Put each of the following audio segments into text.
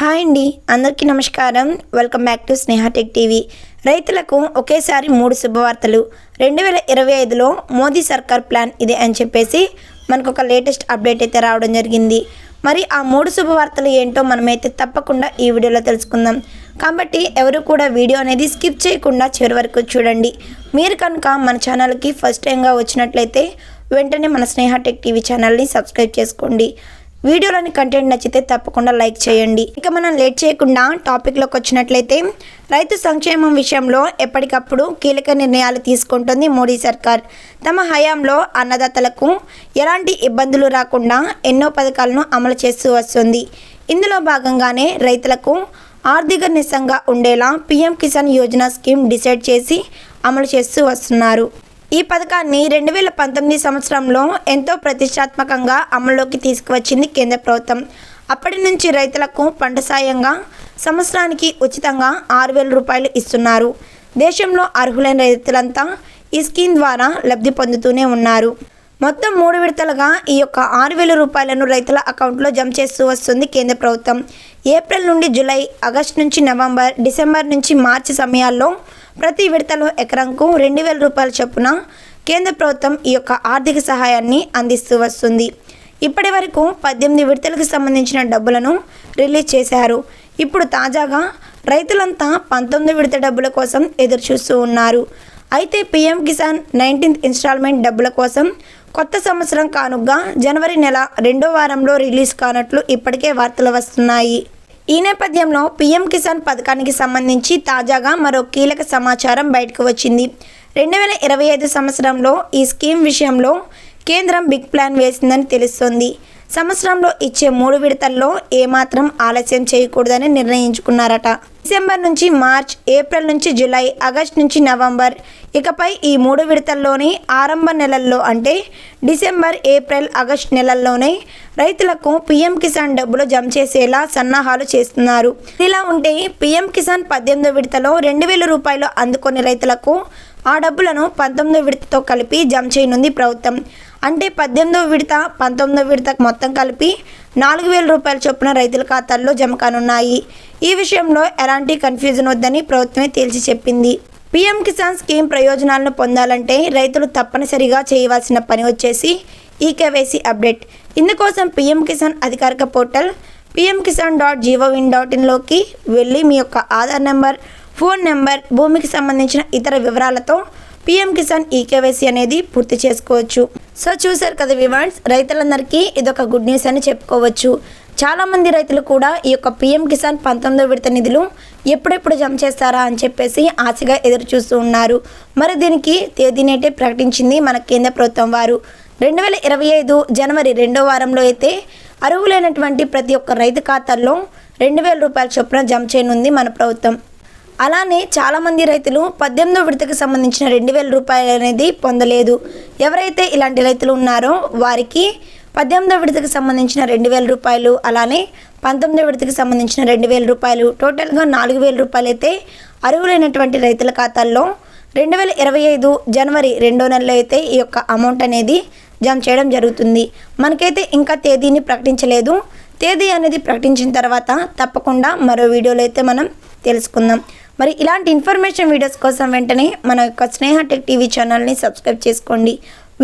Hi అండి అందరికీ నమస్కారం. Welcome back to Sneha tech TV. రైతులకు ఒకేసారి మూడు శుభవార్తలు. రెండు వేల ఇరవై ఐదులో మోదీ సర్కార్ ప్లాన్ ఇదే అని చెప్పేసి మనకు ఒక లేటెస్ట్ అప్డేట్ అయితే రావడం జరిగింది. మరి ఆ మూడు శుభవార్తలు ఏంటో మనమైతే తప్పకుండా ఈ వీడియోలో తెలుసుకుందాం. కాబట్టి ఎవరు కూడా వీడియో అనేది స్కిప్ చేయకుండా చివరి వరకు చూడండి. మీరు కనుక మన ఛానల్కి ఫస్ట్ టైంగా వచ్చినట్లయితే వెంటనే మన స్నేహ టెక్ టీవీ ఛానల్ని సబ్స్క్రైబ్ చేసుకోండి. వీడియోలోని కంటెంట్ నచ్చితే తప్పకుండా లైక్ చేయండి. ఇక మనం లేట్ చేయకుండా టాపిక్లోకి వచ్చినట్లయితే రైతు సంక్షేమం విషయంలో ఎప్పటికప్పుడు కీలక నిర్ణయాలు తీసుకుంటుంది మోడీ సర్కార్. తమ హయాంలో అన్నదాతలకు ఎలాంటి ఇబ్బందులు రాకుండా ఎన్నో పథకాలను అమలు చేస్తూ వస్తుంది. ఇందులో భాగంగానే రైతులకు ఆర్థిక నిసంగా ఉండేలా PM Kisan Yojana scheme decide చేసి అమలు చేస్తూ వస్తున్నారు. ఈ పథకాన్ని రెండు వేల పంతొమ్మిది సంవత్సరంలో ఎంతో ప్రతిష్టాత్మకంగా అమల్లోకి తీసుకువచ్చింది కేంద్ర ప్రభుత్వం. అప్పటి నుంచి రైతులకు పంట సాయంగా సంవత్సరానికి ఉచితంగా ఆరు వేల రూపాయలు ఇస్తున్నారు. దేశంలో అర్హులైన రైతులంతా ఈ స్కీమ్ ద్వారా లబ్ధి పొందుతూనే ఉన్నారు. మొత్తం మూడు విడతలుగా ఈ యొక్క ఆరు వేల రూపాయలను రైతుల అకౌంట్లో జమ చేస్తూ వస్తుంది కేంద్ర ప్రభుత్వం. ఏప్రిల్ నుండి జూలై ఆగస్టు నుంచి నవంబర్ డిసెంబర్ నుంచి మార్చి సమయాల్లో ప్రతి విడతలో ఎకరంకు రెండు వేల రూపాయల చొప్పున కేంద్ర ప్రభుత్వం ఈ యొక్క ఆర్థిక సహాయాన్ని అందిస్తూ వస్తుంది. ఇప్పటి వరకు పద్దెనిమిది విడతలకు సంబంధించిన డబ్బులను రిలీజ్ చేశారు. ఇప్పుడు తాజాగా రైతులంతా పంతొమ్మిది విడత డబ్బుల కోసం ఎదురు చూస్తూ ఉన్నారు. అయితే పీఎం కిసాన్ నైన్టీన్త్ ఇన్స్టాల్మెంట్ డబ్బుల కోసం కొత్త సంవత్సరం కానుగ్గా జనవరి నెల రెండో వారంలో రిలీజ్ కానట్లు ఇప్పటికే వార్తలు వస్తున్నాయి. ఈ నేపథ్యంలో పీఎం కిసాన్ పథకానికి సంబంధించి తాజాగా మరో కీలక సమాచారం బయటకు వచ్చింది. రెండు వేల ఇరవై ఐదు సంవత్సరంలో ఈ స్కీమ్ విషయంలో కేంద్రం బిగ్ ప్లాన్ వేసిందని తెలుస్తోంది. సంవత్సరంలో ఇచ్చే మూడు విడతల్లో ఏమాత్రం ఆలస్యం చేయకూడదని నిర్ణయించుకున్నారట. డిసెంబర్ నుంచి మార్చ్ ఏప్రిల్ నుంచి జూలై ఆగస్ట్ నుంచి నవంబర్. ఇకపై ఈ మూడు విడతల్లోని ఆరంభ నెలల్లో అంటే డిసెంబర్ ఏప్రిల్ ఆగస్ట్ నెలల్లోనే రైతులకు పీఎం కిసాన్ డబ్బులు జమ చేసేలా సన్నాహాలు చేస్తున్నారు. ఇలా ఉంటే పీఎం కిసాన్ పద్దెనిమిదో విడతలో రెండు వేల రూపాయలు అందుకునే రైతులకు ఆ డబ్బులను పంతొమ్మిదో విడతతో కలిపి జమ చేయనుంది ప్రభుత్వం. అంటే పద్దెనిమిదో విడత పంతొమ్మిదో విడత మొత్తం కలిపి నాలుగు వేల రూపాయల చొప్పున రైతుల ఖాతాల్లో జమ కానున్నాయి. ఈ విషయంలో ఎలాంటి కన్ఫ్యూజన్ వద్దని ప్రభుత్వమే తేల్చి చెప్పింది. పీఎం కిసాన్ స్కీమ్ ప్రయోజనాలను పొందాలంటే రైతులు తప్పనిసరిగా చేయవలసిన పని వచ్చేసి ఈ కేవైసీ అప్డేట్. ఇందుకోసం పీఎం కిసాన్ అధికారిక portal PM Kisan dot G O V in dot ఇన్లోకి వెళ్ళి మీ యొక్క ఆధార్ నెంబర్ ఫోన్ నెంబర్ భూమికి సంబంధించిన ఇతర వివరాలతో పీఎం కిసాన్ ఈకేవైసీ అనేది పూర్తి చేసుకోవచ్చు. సో చూసారు కదా వివాన్స్ రైతులందరికీ ఇదొక గుడ్ న్యూస్ అని చెప్పుకోవచ్చు. చాలామంది రైతులు కూడా ఈ యొక్క పీఎం కిసాన్ పంతొమ్మిదో విడత నిధులు ఎప్పుడెప్పుడు జమ చేస్తారా అని చెప్పేసి ఆశగా ఎదురు చూస్తూ ఉన్నారు. మరి దీనికి తేదీనేటే ప్రకటించింది మన కేంద్ర ప్రభుత్వం వారు. రెండు వేల ఇరవై ఐదు జనవరి రెండో వారంలో అయితే అర్హులైనటువంటి ప్రతి ఒక్క రైతు ఖాతాల్లో రెండు వేల రూపాయల చొప్పున జమ చేయనుంది మన ప్రభుత్వం. అలానే చాలామంది రైతులు పద్దెనిమిదో విడతకు సంబంధించిన రెండు వేల రూపాయలు అనేది పొందలేదు. ఎవరైతే ఇలాంటి రైతులు ఉన్నారో వారికి పద్దెనిమిదో విడతకు సంబంధించిన రెండు వేల రూపాయలు అలానే పంతొమ్మిదో విడతకు సంబంధించిన రెండు వేల రూపాయలు టోటల్గా నాలుగు వేల రూపాయలు అయితే అర్హులైనటువంటి రైతుల ఖాతాల్లో రెండు వేల ఇరవై ఐదు జనవరి రెండో నెలలో అయితే ఈ యొక్క అమౌంట్ అనేది జమ చేయడం జరుగుతుంది. మనకైతే ఇంకా తేదీని ప్రకటించలేదు. తేదీ అనేది ప్రకటించిన తర్వాత తప్పకుండా మరో వీడియోలో అయితే మనం తెలుసుకుందాం. మరి ఇలాంటి ఇన్ఫర్మేషన్ వీడియోస్ కోసం వెంటనే మన యొక్క స్నేహ టెక్ టీవీ ఛానల్ని సబ్స్క్రైబ్ చేసుకోండి.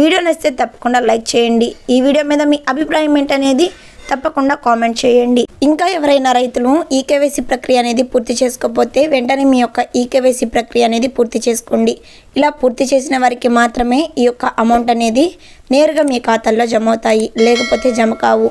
వీడియో నచ్చితే తప్పకుండా లైక్ చేయండి. ఈ వీడియో మీద మీ అభిప్రాయం ఏంటనేది తప్పకుండా కామెంట్ చేయండి. ఇంకా ఎవరైనా రైతులు ఈకేవైసీ ప్రక్రియ అనేది పూర్తి చేసుకోకపోతే వెంటనే మీ యొక్క ఈకేవైసీ ప్రక్రియ అనేది పూర్తి చేసుకోండి. ఇలా పూర్తి చేసిన వారికి మాత్రమే ఈ యొక్క అమౌంట్ అనేది నేరుగా మీ ఖాతాల్లో జమ అవుతాయి. లేకపోతే జమ కావు.